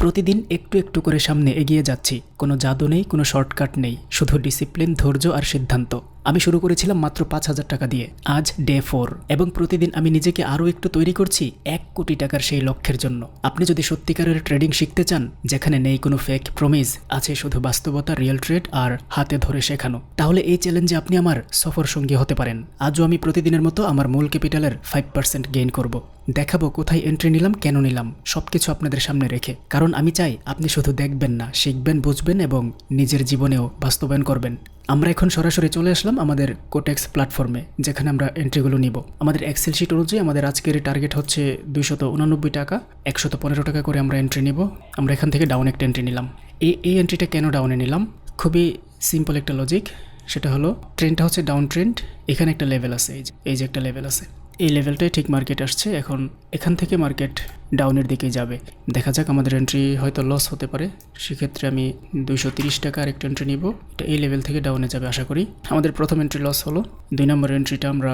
প্রতিদিন একটু একটু করে সামনে এগিয়ে যাচ্ছি। কোনো জাদু নেই, কোনো শর্টকাট নেই। শুধু ডিসিপ্লিন, ধৈর্য আর সিদ্ধান্ত। আমি শুরু করেছিলাম মাত্র পাঁচ হাজার টাকা দিয়ে। আজ ডে ফোর। এবং প্রতিদিন আমি নিজেকে আরও একটু তৈরি করছি এক কোটি টাকার সেই লক্ষ্যের জন্য। আপনি যদি সত্যিকারের ট্রেডিং শিখতে চান, যেখানে নেই কোনো ফেক প্রমিস আছে শুধু বাস্তবতা রিয়েল ট্রেড আর হাতে ধরে শেখানো, তাহলে এই চ্যালেঞ্জে আপনি আমার সফর সঙ্গী হতে পারেন। আজও আমি প্রতিদিনের মতো আমার মূল ক্যাপিটালের ফাইভ পার্সেন্ট গেইন করব। দেখাবো কোথায় এন্ট্রি নিলাম, কেন নিলাম সব কিছু আপনাদের সামনে রেখে। কারণ আমি চাই আপনি শুধু দেখবেন না, শিখবেন, বুঝবেন এবং নিজের জীবনেও বাস্তবায়ন করবেন। আমরা এখন সরাসরি চলে আসলাম আমাদের কোটেক্স প্ল্যাটফর্মে যেখানে আমরা এন্ট্রিগুলো নিব। আমাদের এক্সেল শিট অনুযায়ী আমাদের আজকের টার্গেট হচ্ছে দুইশত উনানব্বই টাকা, একশত পনেরো টাকা করে আমরা এন্ট্রি নিব। আমরা এখান থেকে ডাউন একটা এন্ট্রি নিলাম। এই এই এন্ট্রিটা কেন ডাউনে নিলাম? খুবই সিম্পল একটা লজিক সেটা হলো ট্রেনটা হচ্ছে ডাউন ট্রেন্ড এখানে একটা লেভেল আছে, এই যে এই যে একটা লেভেল আছে। এই লেভেলটাই ঠিক মার্কেট আসছে, এখন এখান থেকে মার্কেট ডাউনের দিকে যাবে। দেখা যাক আমাদের এন্ট্রি হয়তো লস হতে পারে, সেক্ষেত্রে আমি দুইশো তিরিশ টাকা আরেকটা এন্ট্রি নিব। এটা এই লেভেল থেকে ডাউনে যাবে, আশা করি। আমাদের প্রথম এন্ট্রি লস হলো, দুই নম্বর এন্ট্রিটা আমরা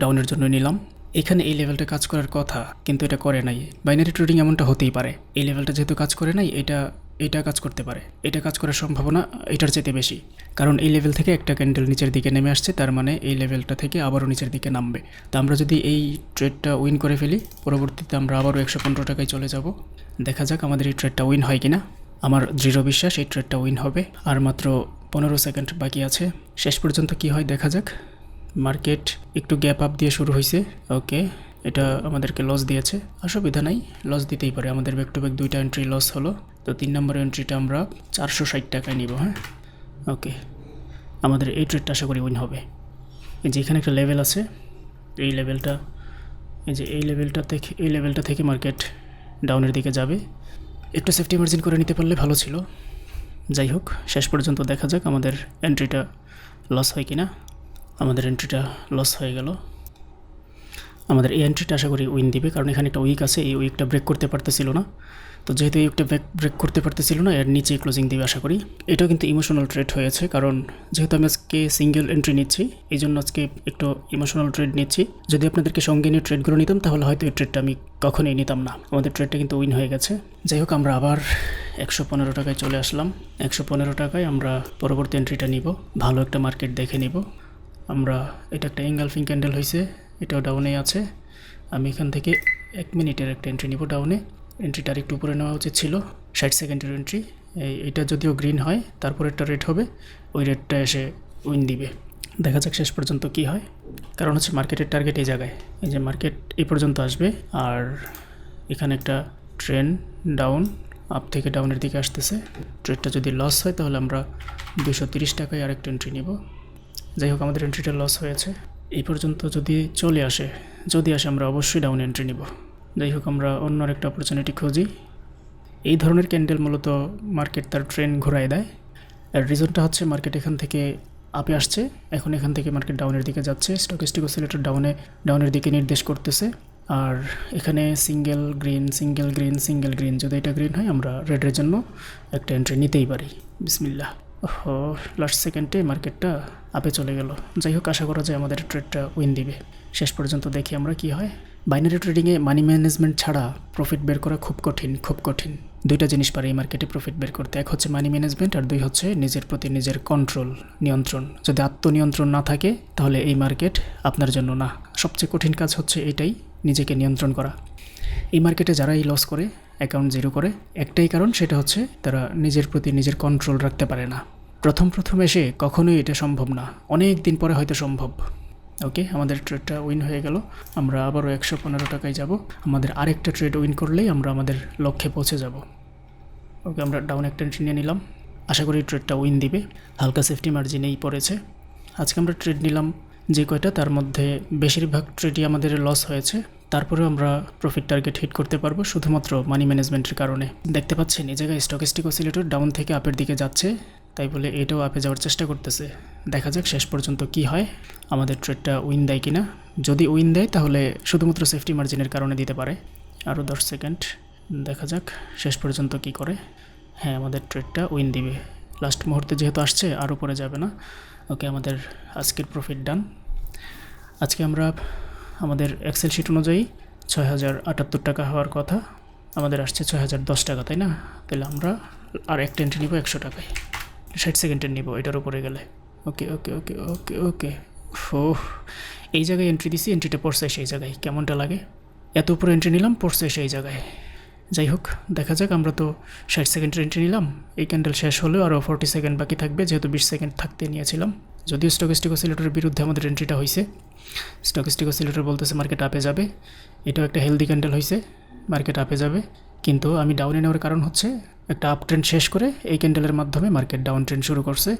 ডাউনের জন্য নিলাম। এখানে এই লেভেলটা কাজ করার কথা, কিন্তু এটা করে নাই। বাইনারি ট্রেডিং এমনটা হতেই পারে। এই লেভেলটা যেহেতু কাজ করে নাই, এটা এটা কাজ করতে পারে। এটা কাজ করার সম্ভাবনা এটার চেয়ে বেশি। কারণ এই লেভেল থেকে একটা ক্যান্ডেল নিচের দিকে নেমে আসছে, তার মানে এই লেভেলটা থেকে আবারও নিচের দিকে নামবে। তো আমরা যদি এই ট্রেডটা উইন করে ফেলি, পরবর্তীতে আমরা আবারও একশো পনেরো টাকায় চলে যাব। দেখা যাক আমাদের এই ট্রেডটা উইন হয় কিনা। আমার দৃঢ় বিশ্বাস এই ট্রেডটা উইন হবে। আর মাত্র পনেরো সেকেন্ড বাকি আছে। শেষ পর্যন্ত কি হয় দেখা যাক। মার্কেট একটু গ্যাপ আপ দিয়ে শুরু হয়েছে ওকে এটা আমাদেরকে লস দিয়েছে। অসুবিধা নাই লস দিতেই পারে। আমাদের ব্যাক টু ব্যাক দুইটা এন্ট্রি লস হলো। তো তিন নম্বর এন্ট্রিটা আমরা চারশো ষাট টাকায় নিব হ্যাঁ? ওকে। আমাদের এই ট্রেডটা আশা করি উইন হবে। এই যে এখানে একটা লেভেল আছে, এই লেভেলটা এই যে এই লেভেলটা থেকে, এই লেভেলটা থেকে মার্কেট ডাউনের দিকে যাবে। একটু সেফটি মার্জিন করে নিতে পারলে ভালো ছিল। যাই হোক, শেষ পর্যন্ত দেখা যাক আমাদের এন্ট্রিটা লস হয় কি না আমাদের এন্ট্রিটা লস হয়ে গেল। আমাদের এই এন্ট্রিটা আশা করি উইন দিবে, কারণ এখানে একটা উইক আছে, এই উইকটা ব্রেক করতে পারতেছিল না। তো যেহেতু এই উইকটা ব্রেক ব্রেক করতে পারতেছিল না, এর নিচে ক্লোজিং দিবে আশা করি। এটাও কিন্তু ইমোশনাল ট্রেড হয়েছে, কারণ যেহেতু আমি আজকে সিঙ্গেল এন্ট্রি নিচ্ছি, এই জন্য আজকে একটু ইমোশনাল ট্রেড নিচ্ছি। যদি আপনাদেরকে সঙ্গে নিয়ে ট্রেডগুলো নিতাম, তাহলে হয়তো এই ট্রেডটা আমি কখনোই নিতাম না। আমাদের ট্রেডটা কিন্তু উইন হয়ে গেছে। যাই হোক, আমরা আবার একশো পনেরো টাকায় চলে আসলাম। একশো পনেরো টাকায় আমরা পরবর্তী এন্ট্রিটা নিব। ভালো একটা মার্কেট দেখে নিব। আমরা, এটা একটা এঙ্গালফিং ক্যান্ডেল হয়েছে এটাও ডাউনে আছে। আমি এখান থেকে এক মিনিটের একটা এন্ট্রি নিব ডাউনে এন্ট্রিটা একটু উপরে নেওয়া উচিত ছিল, ষাট সেকেন্ডের এন্ট্রি এটা যদিও গ্রিন হয় তারপর একটা রেট হবে, ওই রেটটা এসে উইন দিবে। দেখা যাক শেষ পর্যন্ত কি হয়। কারণ হচ্ছে মার্কেটের টার্গেট এই জায়গায়। এই যে মার্কেট এই পর্যন্ত আসবে, আর এখানে একটা ট্রেন ডাউন আপ থেকে ডাউনের দিকে আসতেছে। ট্রেডটা যদি লস হয়, তাহলে আমরা দুশো টাকায় আরেকটা এন্ট্রি নিব। যাই হোক, আমাদের এন্ট্রিটা লস হয়েছে। এই পর্যন্ত যদি চলে আসে, যদি আসে আমরা অবশ্যই ডাউন এন্ট্রি নিব। যাই হোক, আমরা অন্য একটা অপরচুনিটি খুঁজি। এই ধরনের ক্যান্ডেল মূলত মার্কেট তার ট্রেন ঘোরায় দেয়। আর রিজনটা হচ্ছে মার্কেট এখান থেকে আপে আসছে। এখন এখান থেকে মার্কেট ডাউনের দিকে যাচ্ছে। স্টকিস্টিক অসিলেটর ডাউনে ডাউনের দিকে নির্দেশ করতেছে। আর এখানে single green single green single green যদি এটা গ্রিন হয়, আমরা রেডের জন্য একটা এন্ট্রি নিতেই পারি। বিসমিল্লা লাস্ট সেকেন্ডে মার্কেটটা আপে চলে গেল। যাই হোক আশা করা যায় আমাদের ট্রেডটা উইন দিবে। শেষ পর্যন্ত দেখি আমরা কি হয়। বাইনারি ট্রেডিংয়ে মানি ম্যানেজমেন্ট ছাড়া প্রফিট বের করা খুব কঠিন খুব কঠিন। দুইটা জিনিস পারে এই মার্কেটে প্রফিট বের করতে। এক হচ্ছে মানি ম্যানেজমেন্ট আর দুই হচ্ছে নিজের প্রতি নিজের কন্ট্রোল নিয়ন্ত্রণ। যদি আত্মনিয়ন্ত্রণ না থাকে, তাহলে এই মার্কেট আপনার জন্য না। সবচেয়ে কঠিন কাজ হচ্ছে এটাই, নিজেকে নিয়ন্ত্রণ করা। এই মার্কেটে যারাই লস করে অ্যাকাউন্ট জিরো করে, একটাই কারণ সেটা হচ্ছে তারা নিজের প্রতি নিজের কন্ট্রোল রাখতে পারে না। প্রথম প্রথম এসে কখনোই এটা সম্ভব না। অনেক দিন পরে হয়তো সম্ভব। ওকে, আমাদের ট্রেডটা উইন হয়ে গেল। আমরা আবারও একশো পনেরো টাকায় যাব। আমাদের আরেকটা ট্রেড উইন করলেই আমরা আমাদের লক্ষ্যে পৌঁছে যাব। ওকে, আমরা ডাউন একটা নিয়ে নিলাম। আশা করি ট্রেডটা উইন দিবে। হালকা সেফটি মার্জিনেই পড়েছে। আজকে আমরা ট্রেড নিলাম। যে কয়টা, তার মধ্যে বেশিরভাগ ট্রেডই আমাদের লস হয়েছে। তারপরেও আমরা প্রফিট টার্গেট হিট করতে পারব শুধুমাত্র মানি ম্যানেজমেন্টের কারণে। দেখতে পাচ্ছেন, এই জায়গায় স্টকিস্টিক অসিলেটর ডাউন থেকে আপের দিকে যাচ্ছে, তাই বলে এটাও আপে যাওয়ার চেষ্টা করতেছে। দেখা যাক শেষ পর্যন্ত কি হয়, আমাদের ট্রেডটা উইন দেয় কিনা। যদি উইন দেয়, তাহলে শুধুমাত্র সেফটি মার্জিনের কারণে দিতে পারে। আরও দশ সেকেন্ড দেখা যাক শেষ পর্যন্ত কি করে। হ্যাঁ আমাদের ট্রেডটা উইন দিবে। লাস্ট মুহূর্তে যেহেতু আসছে, আর উপরে যাবে না। ওকে আমাদের আজকের প্রফিট ডান আজকে আমরা আমাদের এক্সেল শিট অনুযায়ী ছয় হাজার আটাত্তর টাকা হওয়ার কথা। আমাদের আসছে ছয় হাজার দশ টাকা, তাই না? তাহলে আমরা আর একটা এন্ট্রি নিব একশো টাকায়। ষাট সেকেন্ডের নিব, এটার উপরে গেলে। ওকে ওকে ওকে ওকে ওকে ও এই জায়গায় এন্ট্রি দিছি এন্ট্রিটা পড়ছে সেই জায়গায়। কেমনটা লাগে? এত উপরে এন্ট্রি নিলাম, পড়ছে সেই জায়গায়। যাই হোক, দেখা যাক, আমরা তো ষাট সেকেন্ডের এন্ট্রি নিলাম। এই ক্যান্ডেল শেষ হলেও আরও ফর্টি সেকেন্ড বাকি থাকবে, যেহেতু বিশ সেকেন্ড থাকতে নিয়েছিলাম। যদিও স্টকিস্টিক অসিলেটরের বিরুদ্ধে আমাদের এন্ট্রিটা হয়েছে স্টকিস্টিক অসিলেটর বলতেছে মার্কেট আপে যাবে। এটাও একটা হেলদি ক্যান্ডেল হয়েছে মার্কেট আপে যাবে। কিন্তু আমি ডাউনে নেওয়ার কারণ হচ্ছে, একটা আপ ট্রেন্ড শেষ করে এই ক্যান্ডেলের মাধ্যমে মার্কেট ডাউন ট্রেন্ড শুরু করছে।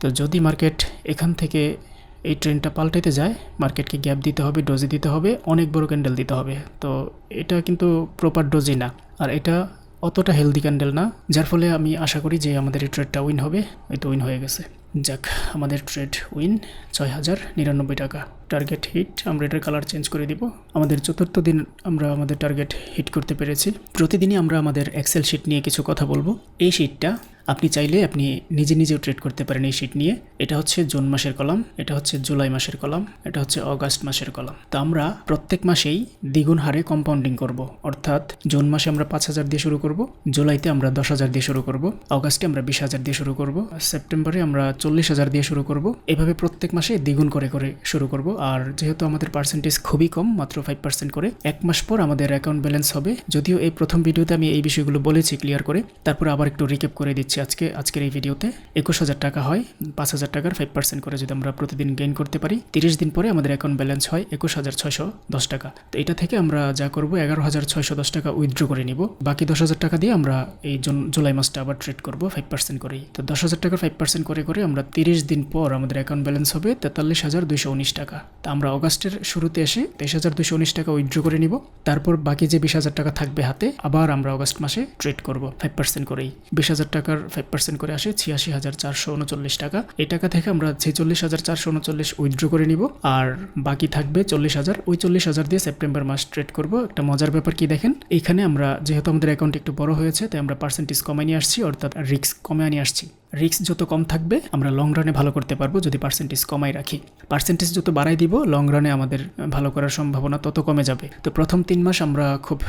তো যদি মার্কেট এখান থেকে এই ট্রেনটা পাল্টাইতে যায়, মার্কেটকে গ্যাপ দিতে হবে, ডোজি দিতে হবে, অনেক বড় ক্যান্ডেল দিতে হবে। তো এটা কিন্তু প্রপার ডোজি না। আর এটা অতটা হেলদি ক্যান্ডেল না, যার ফলে আমি আশা করি যে আমাদের এই ট্রেডটা উইন হবে। এই তো উইন হয়ে গেছে। যাক, আমাদের ট্রেড উইন ছয় হাজার নিরানব্বই টাকা। টার্গেট হিট আমরা এটার কালার চেঞ্জ করে দিব। আমাদের চতুর্থ দিন আমরা আমাদের টার্গেট হিট করতে পেরেছি। প্রতিদিনই আমরা আমাদের এক্সেল শিট নিয়ে কিছু কথা বলব। এই শিটটা আপনি চাইলে আপনি নিজে নিজেও ট্রেড করতে পারেন এই শিট নিয়ে। এটা হচ্ছে জুন মাসের কলাম, এটা হচ্ছে জুলাই মাসের কলাম, এটা হচ্ছে অগাস্ট মাসের কলাম। তো আমরা প্রত্যেক মাসেই দ্বিগুণ হারে কম্পাউন্ডিং করব। অর্থাৎ জুন মাসে আমরা পাঁচ হাজার দিয়ে শুরু করব, জুলাইতে আমরা দশ হাজার দিয়ে শুরু করব, অগাস্টে আমরা বিশ হাজার দিয়ে শুরু করব, সেপ্টেম্বরে আমরা চল্লিশ হাজার দিয়ে শুরু করব। এভাবে প্রত্যেক মাসে দ্বিগুণ করে করে শুরু করব। আর যেহেতু আমাদের পার্সেন্টেজ খুবই কম, মাত্র ফাইভ পার্সেন্ট করে, এক মাস পর আমাদের অ্যাকাউন্ট ব্যালেন্স হবে। যদিও এই প্রথম ভিডিওতে আমি এই বিষয়গুলো বলেছি ক্লিয়ার করে, তারপর আবার একটু রিকেপ করে দিচ্ছি। আজকে, আজকের এই ভিডিওতে। একুশ হাজার টাকা হয়, পাঁচ হাজার টাকার ফাইভ পার্সেন্ট করে যদি আমরা প্রতিদিন গেইন করতে পারি। তিরিশ দিন পরে আমাদের অ্যাকাউন্ট ব্যালেন্স হয় একুশ হাজার ছয়শো দশ টাকা। তো এটা থেকে আমরা যা করব, এগারো হাজার ছয়শো দশ টাকা উইথড্র করে নিব। বাকি দশ হাজার টাকা দিয়ে আমরা এই জুলাই মাসটা আবার ট্রেড করব ফাইভ পার্সেন্ট করেই। তো দশ হাজার টাকার ফাইভ পার্সেন্ট করে করে আমরা তিরিশ দিন পর আমাদের অ্যাকাউন্ট ব্যালেন্স হবে তেতাল্লিশ হাজার দুইশো উনিশ টাকা। তা আমরা অগাস্টের শুরুতে এসে তেইশ হাজার দুইশো উনিশ টাকা উইথড্র করে নিব। তারপর বাকি যে বিশ হাজার টাকা থাকবে হাতে, আবার আমরা অগাস্ট মাসে ট্রেড করব ফাইভ পার্সেন্ট করেই। বিশ হাজার টাকার ফাইভ পার্সেন্ট করে আসে, ছিয়াশি হাজার চারশো উনচল্লিশ টাকা। এই টাকা থেকে আমরা ছেচল্লিশ হাজার চারশো উনচল্লিশ উইথড্র করে নিব। আর বাকি থাকবে চল্লিশ হাজার। ওই চল্লিশ হাজার দিয়ে সেপ্টেম্বর মাস ট্রেড করব। একটা মজার ব্যাপার কি দেখেন? এখানে আমরা, যেহেতু আমাদের অ্যাকাউন্ট একটু বড় হয়েছে, তাই আমরা পার্সেন্টেজ কমে নিয়ে আসছি, অর্থাৎ রিস্ক কমে নিয়ে আসছি। রিস্ক যত কম থাকবে, আমরা লং রানে ভালো করতে পারব যদি পার্সেন্টেজ কমাই রাখি। পার্সেন্টেজ যত বাড়াই দিব লং রানে আমাদের ভালো করার সম্ভাবনা তত কমে যাবে। তো প্রথম তিন মাস আমরা খুব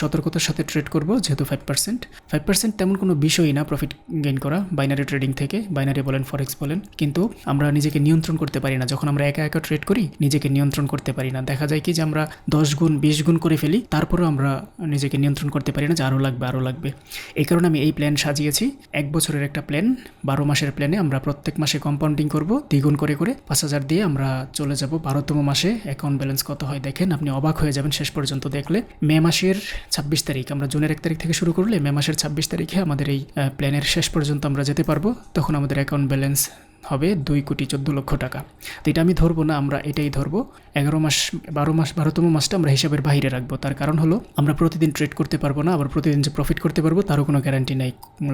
সতর্কতার সাথে ট্রেড করব, যেহেতু ফাইভ পার্সেন্ট ফাইভ পার্সেন্ট তেমন কোনো বিষয়ই না প্রফিট গেইন করা বাইনারি ট্রেডিং থেকে বাইনারি বলেন ফরেক্স বলেন। কিন্তু আমরা নিজেকে নিয়ন্ত্রণ করতে পারি না। যখন আমরা একা একা ট্রেড করি, নিজেকে নিয়ন্ত্রণ করতে পারি না। দেখা যায় কি যে আমরা দশ গুণ, বিশ গুণ করে ফেলি, তারপরেও আমরা নিজেকে নিয়ন্ত্রণ করতে পারি না যে আরও লাগবে আরও লাগবে। এই কারণে আমি এই প্ল্যান সাজিয়েছি। এক বছরের একটা প্ল্যান বারো মাসের প্ল্যানে আমরা প্রত্যেক মাসে কম্পাউন্ডিং করব, দ্বিগুণ করে করে। পাঁচ হাজার দিয়ে আমরা চলে যাব বারোতম মাসে অ্যাকাউন্ট ব্যালেন্স কত হয় দেখেন, আপনি অবাক হয়ে যাবেন শেষ পর্যন্ত দেখলে। মে মাসের ছাব্বিশ তারিখ। আমরা জুনের এক তারিখ থেকে শুরু করলে মে মাসের ছাব্বিশ তারিখে আমাদের এই প্ল্যানের শেষ পর্যন্ত আমরা যেতে পারব। তখন আমাদের অ্যাকাউন্ট ব্যালেন্স হবে দুই কোটি চোদ্দ লক্ষ টাকা। তো এটা আমি ধরবো না, আমরা এটাই ধরবো। এগারো মাস, বারো মাস, বারোতম মাসটা আমরা হিসাবের বাইরে রাখব। তার কারণ হলো, আমরা প্রতিদিন ট্রেড করতে পারব না, আবার প্রতিদিন যে প্রফিট করতে পারব, তারও কোনো গ্যারান্টি নাই।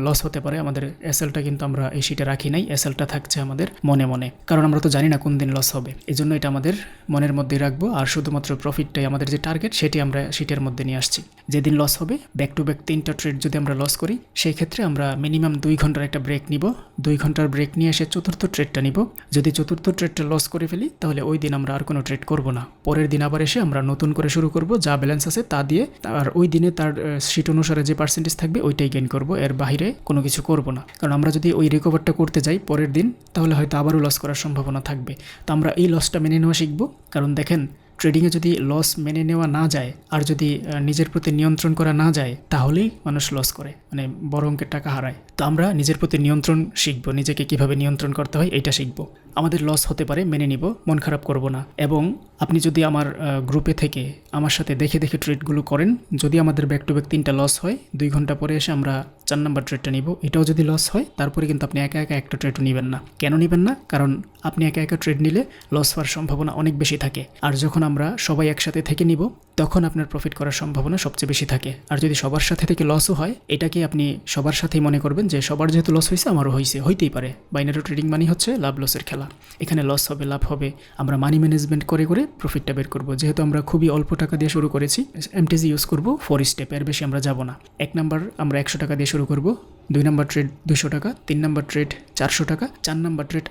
লস হতে পারে, আমাদের এসএলটা কিন্তু আমরা এই সিটে রাখি নাই এসএলটা থাকছে আমাদের মনে মনে। কারণ আমরা তো জানি না কোন দিন লস হবে। এই জন্য এটা আমাদের মনের মধ্যে রাখব, আর শুধুমাত্র প্রফিটটাই আমাদের যে টার্গেট সেটি আমরা সিটের মধ্যে নিয়ে আসছি। যেদিন লস হবে ব্যাক টু ব্যাক তিনটা ট্রেড যদি আমরা লস করি, সেই ক্ষেত্রে আমরা মিনিমাম দুই ঘণ্টার একটা ব্রেক নিব। দুই ঘণ্টার ব্রেক নিয়ে এসে চতুর্থ ট্রেডটা নিব। যদি চতুর্থ ট্রেডটা লস করে ফেলি, তাহলে ওই দিন আমরা আর কোনো ট্রেড করব না। পরের দিন আবার এসে আমরা নতুন করে শুরু করব, যা ব্যালেন্স আছে তা দিয়ে। আর ওই দিনে তার সিট অনুসারে যে পার্সেন্টেজ থাকবে, ওইটাই গেইন করব। এর বাইরে কোনো কিছু করব না। কারণ আমরা যদি ওই রিকভারটা করতে যাই পরের দিন, তাহলে হয়তো আবারও লস করার সম্ভাবনা থাকবে। তো আমরা এই লসটা মেনে নেওয়া শিখব। কারণ দেখেন ট্রেডিংয়ে যদি লস মেনে নেওয়া না যায় আর যদি নিজের প্রতি নিয়ন্ত্রণ করা না যায়, তাহলেই মানুষ লস করে মানে বড় অঙ্কের টাকা হারায়। তো আমরা নিজের প্রতি নিয়ন্ত্রণ শিখব, নিজেকে কীভাবে নিয়ন্ত্রণ করতে হয় এটা শিখব। আমাদের লস হতে পারে, মেনে নিব, মন খারাপ করব না। এবং আপনি যদি আমার গ্রুপে থেকে আমার সাথে দেখে দেখে ট্রেডগুলো করেন, যদি আমাদের ব্যাক টু ব্যাক তিনটা লস হয়, দুই ঘণ্টা পরে এসে আমরা চার নাম্বার ট্রেডটা নিব। এটাও যদি লস হয়, তারপরে কিন্তু আপনি একা একা একটা ট্রেডও নেবেন না। কেন নেবেন না? কারণ আপনি একা একা ট্রেড নিলে লস হওয়ার সম্ভাবনা অনেক বেশি থাকে। আর যখন আমরা সবাই একসাথে থেকে নিব, তখন আপনার প্রফিট করার সম্ভাবনা সবচেয়ে বেশি থাকে। আর যদি সবার সাথে থেকে লসও হয়, এটাকে আপনি সবার সাথেই মনে করবেন যে, সবার যেহেতু লস হয়েছে আমারও হয়েছে হইতেই পারে। বাইনারি ট্রেডিং মানি হচ্ছে, লাভ লসের খেলা। এখানে লস হবে, লাভ হবে। আমরা মানি ম্যানেজমেন্ট করে করে প্রফিটটা বের করব। যেহেতু আমরা খুবই অল্প টাকা দিয়ে শুরু করেছি এমটিজি ইউজ করব ফোর স্টেপ এর বেশি আমরা যাব না। এক নাম্বার আমরা একশো টাকা দিয়ে শুরু করব। দুই নাম্বার ট্রেড দুশো টাকা, তিন নাম্বার ট্রেড চারশো টাকা, চার নাম্বার ট্রেড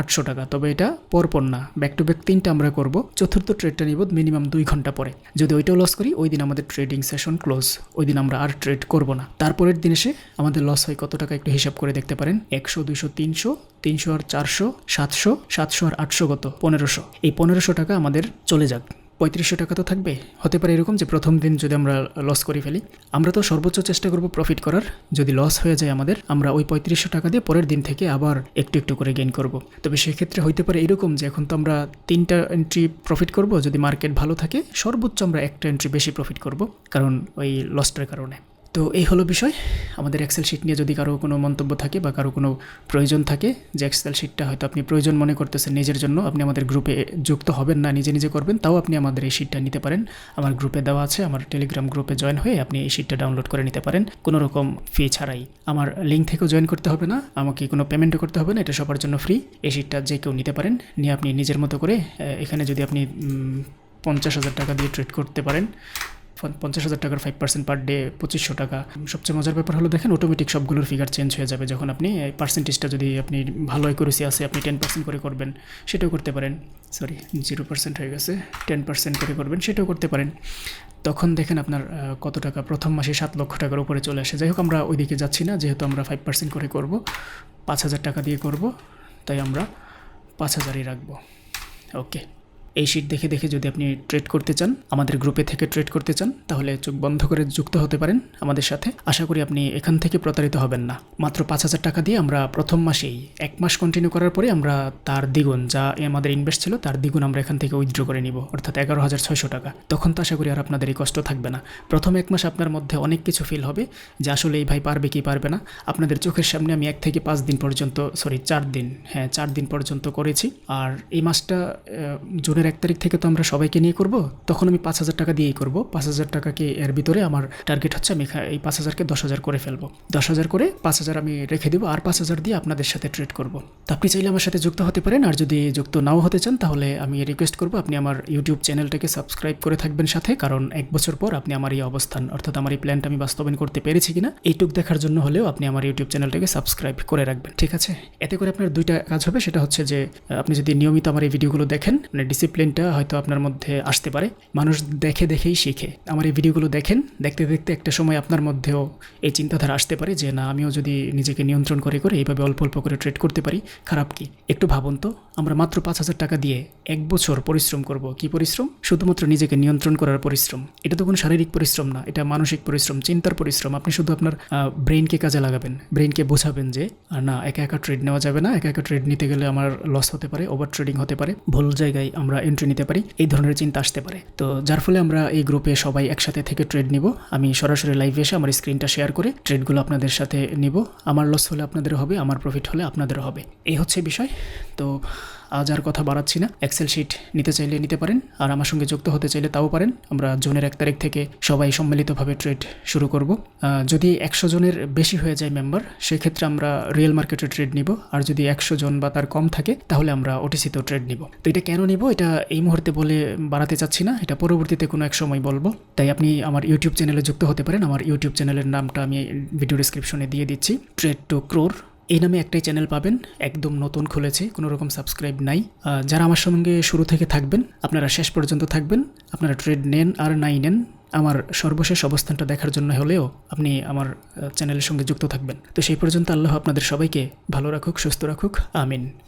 আটশো টাকা। তবে এটা পরপর না ব্যাক টু ব্যাক তিনটা আমরা করব। চতুর্থ ট্রেডটা নিব মিনিমাম দুই ঘণ্টা পরে। যদি ওইটাও লস করি, ওই দিন আমাদের ট্রেডিং সেশন ক্লোজ ওই দিন আমরা আর ট্রেড করব না। তারপরের দিন এসে আমাদের লস হয় কত টাকা একটু হিসাব করে দেখতে পারেন। একশো দুশো তিনশো তিনশো আর চারশো, সাতশো সাতশো আর আটশো কত? পনেরোশো। এই পনেরোশো টাকা আমাদের চলে যাক। পঁয়ত্রিশশো টাকা তো থাকবে। হতে পারে এরকম যে প্রথম দিন যদি আমরা লস করে ফেলি। আমরা তো সর্বোচ্চ চেষ্টা করব প্রফিট করার। যদি লস হয়ে যায় আমাদের, আমরা ওই পঁয়ত্রিশশো টাকা দিয়ে পরের দিন থেকে আবার একটু একটু করে গেইন করব। তবে সেক্ষেত্রে হইতে পারে এরকম যে এখন তো আমরা তিনটা এন্ট্রি প্রফিট করব। যদি মার্কেট ভালো থাকে, সর্বোচ্চ আমরা একটা এন্ট্রি বেশি প্রফিট করব। কারণ ওই লসটার কারণে। তো এই হলো বিষয়। আমাদের এক্সেল শিট নিয়ে যদি কারও কোনো মন্তব্য থাকে বা কারও কোনো প্রয়োজন থাকে, যে এক্সেল শিটটা হয়তো আপনি প্রয়োজন মনে করতেছেন নিজের জন্য, আপনি আমাদের গ্রুপে যুক্ত হবেন না, নিজে নিজে করবেন, তাও আপনি আমাদের এই শিটটা নিতে পারেন। আমার গ্রুপে দেওয়া আছে, আমার টেলিগ্রাম গ্রুপে জয়েন হয়ে আপনি এই শিটটা ডাউনলোড করে নিতে পারেন। কোনো রকম ফি ছাড়াই। আমার লিঙ্ক থেকেও জয়েন করতে হবে না, আমাকে কোনো পেমেন্টও করতে হবে না, এটা সবার জন্য ফ্রি এই শিটটা যে কেউ নিতে পারেন, নিয়ে আপনি নিজের মতো করে এখানে যদি আপনি পঞ্চাশ হাজার টাকা দিয়ে ট্রেড করতে পারেন পঞ্চাশ হাজার টাকার ফাইভ পার্সেন্ট পার ডে পঁচিশশো টাকা। সবচেয়ে মজার ব্যাপার হলো দেখেন অটোমেটিক সবগুলোর ফিগার চেঞ্জ হয়ে যাবে। যখন আপনি পার্সেন্টেজটা যদি আপনি ভালো অ্যাকুরেসি আছে, আপনি টেন পার্সেন্ট করে করবেন, সেটাও করতে পারেন। সরি জিরো পার্সেন্ট হয়ে গেছে টেন পার্সেন্ট করে করবেন, সেটাও করতে পারেন। তখন দেখেন আপনার কত টাকা, প্রথম মাসে সাত লক্ষ টাকার উপরে চলে আসে। যাই হোক, আমরা ওইদিকে যাচ্ছি না, যেহেতু আমরা ফাইভ পার্সেন্ট করে করব, পাঁচ হাজার টাকা দিয়ে করব, তাই আমরা পাঁচ হাজারই রাখব। ওকে এই শিট দেখে দেখে যদি আপনি ট্রেড করতে চান আমাদের গ্রুপে থেকে ট্রেড করতে চান তাহলে চোখ বন্ধ করে যুক্ত হতে পারেন আমাদের সাথে। আশা করি আপনি এখান থেকে প্রতারিত হবেন না। মাত্র পাঁচ হাজার টাকা দিয়ে আমরা প্রথম মাসেই এক মাস কন্টিনিউ করার পরে আমরা তার দ্বিগুণ যা আমাদের ইনভেস্ট ছিল তার দ্বিগুণ আমরা এখান থেকে উইথড্র করে নিব অর্থাৎ এগারো হাজার ছয়শো টাকা। তখন তো আশা করি আর আপনাদের এই কষ্ট থাকবে না। প্রথম এক মাস আপনার মধ্যে অনেক কিছু ফিল হবে যে আসলে এই ভাই পারবে কি পারবে না। আপনাদের চোখের সামনে আমি এক থেকে পাঁচ দিন পর্যন্ত সরি চার দিন হ্যাঁ চার দিন পর্যন্ত করেছি। আর এই মাসটা আহ, জুনের এক তারিখ থেকে তো আমরা সবাইকে নিয়ে করব। তখন আমি পাঁচ হাজার টাকা দিয়েই করব। পাঁচ হাজার টাকাকে এর ভিতরে আমার টার্গেট হচ্ছে আমি এই পাঁচ হাজারকে দশ হাজার করে ফেলব। দশ হাজার করে পাঁচ হাজার আমি রেখে দেবো আর পাঁচ হাজার দিয়ে আপনাদের সাথে ট্রেড করব। তো আপনি চাইলে আমার সাথে যুক্ত হতে পারেন। আর যদি যুক্ত নাও হতে চান, তাহলে আমি রিকোয়েস্ট করব আপনি আমার ইউটিউব চ্যানেলটাকে সাবস্ক্রাইব করে থাকবেন সাথে। কারণ এক বছর পর আপনি আমার এই অবস্থান, অর্থাৎ আমার এই প্ল্যানটা আমি বাস্তবায়ন করতে পেরেছি কিনা, এইটুক দেখার জন্য হলেও আপনি আমার ইউটিউব চ্যানেলটাকে সাবস্ক্রাইব করে রাখবেন। ঠিক আছে? এতে করে আপনার দুইটা কাজ হবে। সেটা হচ্ছে যে আপনি যদি নিয়মিত আমার এই ভিডিওগুলো দেখেন মানে ডিসিপ্লিনটা হয়তো আপনার মধ্যে আসতে পারে। মানুষ দেখে দেখেই শিখে। আমার এই ভিডিওগুলো দেখেন, দেখতে দেখতে একটা সময় আপনার মধ্যেও এই চিন্তাধারা আসতে পারে যে, না, আমিও যদি নিজেকে নিয়ন্ত্রণ করে করে এইভাবে অল্প অল্প করে ট্রেড করতে পারি, খারাপ কি? একটু ভাবুন তো, আমরা মাত্র পাঁচ হাজার টাকা দিয়ে এক বছর পরিশ্রম করব। কি পরিশ্রম? শুধুমাত্র নিজেকে নিয়ন্ত্রণ করার পরিশ্রম। এটা তো কোনো শারীরিক পরিশ্রম না, এটা মানসিক পরিশ্রম, চিন্তার পরিশ্রম। আপনি শুধু আপনার ব্রেনকে কাজে লাগাবেন। ব্রেনকে বোঝাবেন যে না, একা একা ট্রেড নেওয়া যাবে না। একা একা ট্রেড নিতে গেলে আমার লস হতে পারে ওভার ট্রেডিং হতে পারে। ভুল জায়গায় আমরা এন্ট্রি নিতে পারি, এই ধরনের চিন্তা আসতে পারে। তো যার ফলে আমরা এই গ্রুপে সবাই একসাথে থেকে ট্রেড নিব। আমি সরাসরি লাইভে এসে আমার স্ক্রিনটা শেয়ার করে ট্রেডগুলো আপনাদের সাথে নিব। আমার লস হলে আপনাদের হবে, আমার প্রফিট হলে আপনাদের হবে। এই হচ্ছে বিষয়। তো আজ আর কথা বাড়াচ্ছি না। এক্সেল শিট নিতে চাইলে নিতে পারেন, আর আমার সঙ্গে যুক্ত হতে চাইলে তাও পারেন। আমরা জুনের এক তারিখ থেকে সবাই সম্মিলিতভাবে ট্রেড শুরু করব। যদি একশো জনের বেশি হয়ে যায় মেম্বার সেক্ষেত্রে আমরা রিয়েল মার্কেটে ট্রেড নিব। আর যদি একশো জন বা তার কম থাকে, তাহলে আমরা ওটিসিতেও ট্রেড নিব। তো এটা কেন নিব? এটা এই মুহূর্তে বলে বাড়াতে চাচ্ছি না, এটা পরবর্তীতে কোনো এক সময় বলব। তাই আপনি আমার ইউটিউব চ্যানেলে যুক্ত হতে পারেন। আমার ইউটিউব চ্যানেলের নামটা আমি ভিডিও ডিসক্রিপশনে দিয়ে দিচ্ছি। ট্রেড টু ক্রোর এই নামে একটাই চ্যানেল পাবেন। একদম নতুন খুলেছে, কোনো রকম সাবস্ক্রাইব নাই। যারা আমার সঙ্গে শুরু থেকে থাকবেন, আপনারা শেষ পর্যন্ত থাকবেন, আপনারা ট্রেড নেন আর নাই নেন, আমার সর্বশেষ অবস্থানটা দেখার জন্য হলেও আপনি আমার চ্যানেলের সঙ্গে যুক্ত থাকবেন। তো সেই পর্যন্ত আল্লাহ আপনাদের সবাইকে ভালো রাখুক, সুস্থ রাখুক। আমিন।